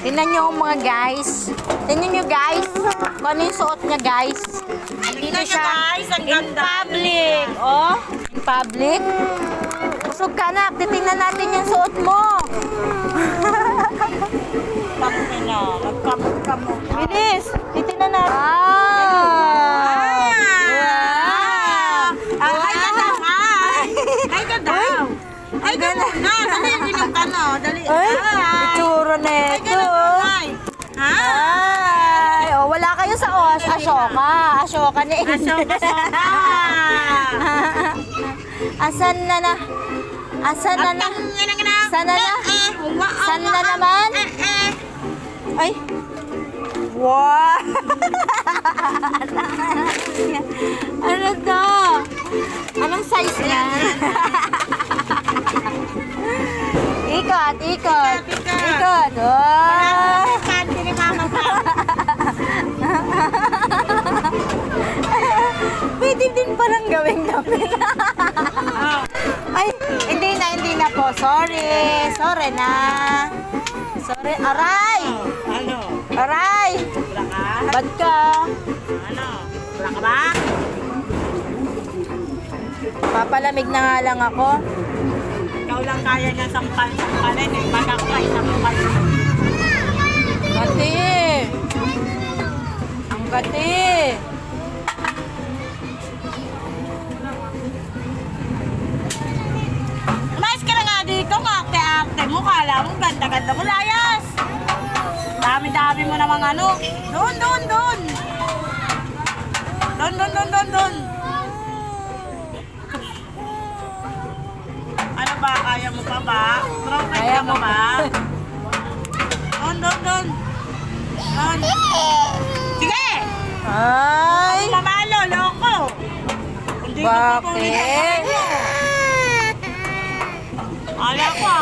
Tingnan nyo mga guys. Tingnan nyo guys. Kung ano yung suot niya guys. Dito siya. guys, ang In ganda. public. Oh. In public. Busog ka na. Titingnan natin yung suot mo. Tangin na. Nagkamot ka mo. Bilis. Titingnan natin. Ah. Ah, ay ka daw, ay. Ay ka daw. Ay ka Ganda. muna. Dali, inom ka na. Dali. Ay, Ay. itsura na ito. na, ay. Ha? Ay, oh, wala kayo sa Os. Ashoka. Ashoka ni Asoka, asoka. Asan na na? Asan na na? Sana na? Sana na naman? Ay. Wow! ano to? Anong size niya? Ikot, ikot. Ikot. Wow! Gawing damit. Oh. Ay, hindi na, hindi na po. Sorry. Sorry na. Sorry. Aray! Ano? Aray! Wala ka? Bad ka. Ano? Wala ka ba? Papalamig na nga lang ako. Ikaw lang kaya niya sampal-sampalin eh. Pag ako ay sampal. Gati! Ang gati! Ate-ate mo. Kala mo, ganda-ganda mo, layas. Dami-dami mo namang ano. Doon, doon, doon. Doon, doon, doon, doon, doon. Ano ba? Kaya mo pa ba? Broken Kaya ka mo pa ba? Doon, doon, doon. Doon. Sige! Ay! Mamalo, loko. Hindi Bakit? Ala ko ah.